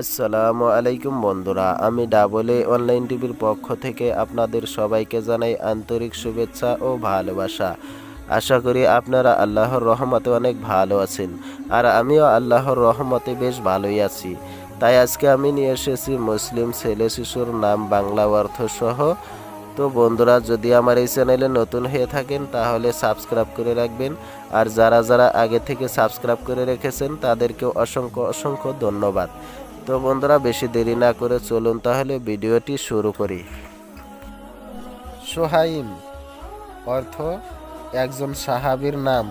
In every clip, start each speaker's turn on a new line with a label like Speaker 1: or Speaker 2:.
Speaker 1: আসসালামু আলাইকুম বন্ধুরা, আমি ডাবল এ অনলাইন টিভির পক্ষ থেকে আপনাদের সবাইকে জানাই আন্তরিক শুভেচ্ছা ও ভালোবাসা। আশা করি আপনারা আল্লাহর রহমতে অনেক ভালো আছেন, আর আমিও আল্লাহর রহমতে বেশ ভালোই আছি। তাই আজকে আমি নিয়ে এসেছি মুসলিম ছেলে শিশুর নাম বাংলা অর্থ সহ। তো বন্ধুরা, যদি আমার এই চ্যানেলে নতুন হয়ে থাকেন, তাহলে সাবস্ক্রাইব করে রাখবেন, আর যারা যারা আগে থেকে সাবস্ক্রাইব করে রেখেছেন, তাদেরকেও অসংখ্য অসংখ্য ধন্যবাদ। তো বন্ধুরা, বেশি দেরি না করে চলুন তাহলে ভিডিওটি শুরু করি। সোহাইম অর্থ একজন সাহাবীর নাম।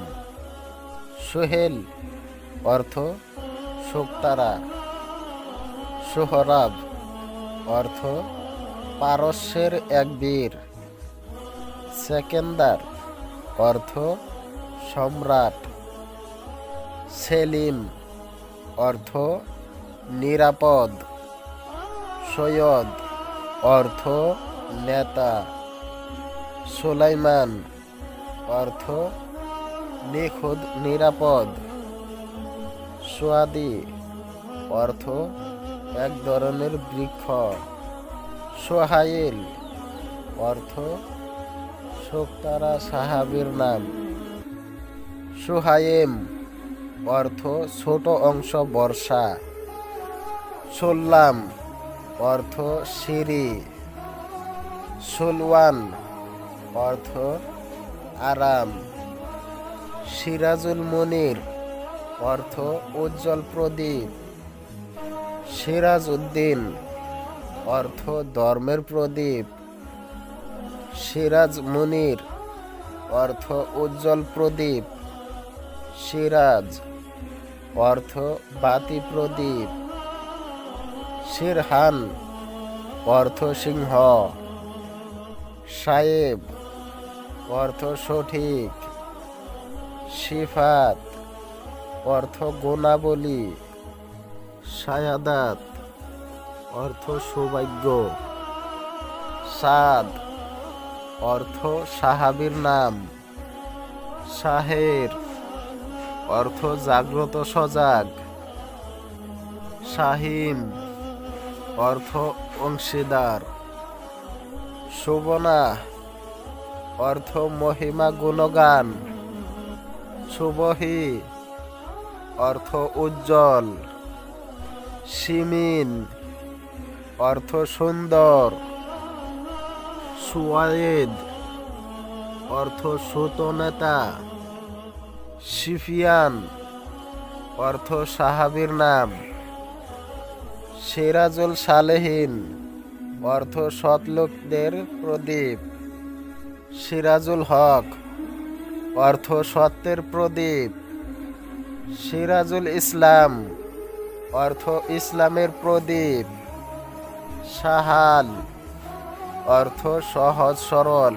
Speaker 1: সোহেল অর্থ শোকতারা। সোহরাব অর্থ পারস্যের এক বীর। সেকেন্দার অর্থ সম্রাট। সেলিম অর্থ নিরাপদ। সৈয়দ, অর্থ নেতা। সুলাইমান, অর্থ নিখুঁত, নিরাপদ। সোয়াদি, অর্থ এক ধরনের বৃক্ষ। সোহাইল, অর্থ শোকতারা সাহাবীর নাম। সোহায়েম অর্থ ছোট অংশ বর্ষা। সোল্লাম অর্থ সিঁড়ি। সুলওয়ান অর্থ আরাম। সিরাজুল মনির, অর্থ উজ্জ্বল প্রদীপ। সিরাজ উদ্দিন অর্থ ধর্মের প্রদীপ। সিরাজ মুনির, অর্থ উজ্জ্বল প্রদীপ। সিরাজ, অর্থ বাতি প্রদীপ। শিরহান অর্থ সিংহ। সাহেব অর্থ সঠিক। সিফাত, অর্থ গুণাবলী। সায়াদাত, অর্থ সৌভাগ্য। সাদ, অর্থ সাহাবীর নাম। শাহের অর্থ জাগ্রত সজাগ। শাহিম অর্থ অংশীদার। শোভনা অর্থ মহিমা গুণগান। শুভহি অর্থ উজ্জ্বল। সিমিন অর্থ সুন্দর। সুয়ায়েদ, অর্থ সুত নেতা। সিফিয়ান অর্থ সাহাবীর নাম। সিরাজুল সালেহীন অর্থ সৎলোকদের প্রদীপ। সিরাজুল হক অর্থ সত্যের প্রদীপ। সিরাজুল ইসলাম অর্থ ইসলামের প্রদীপ। সাহাল অর্থ সহজ সরল।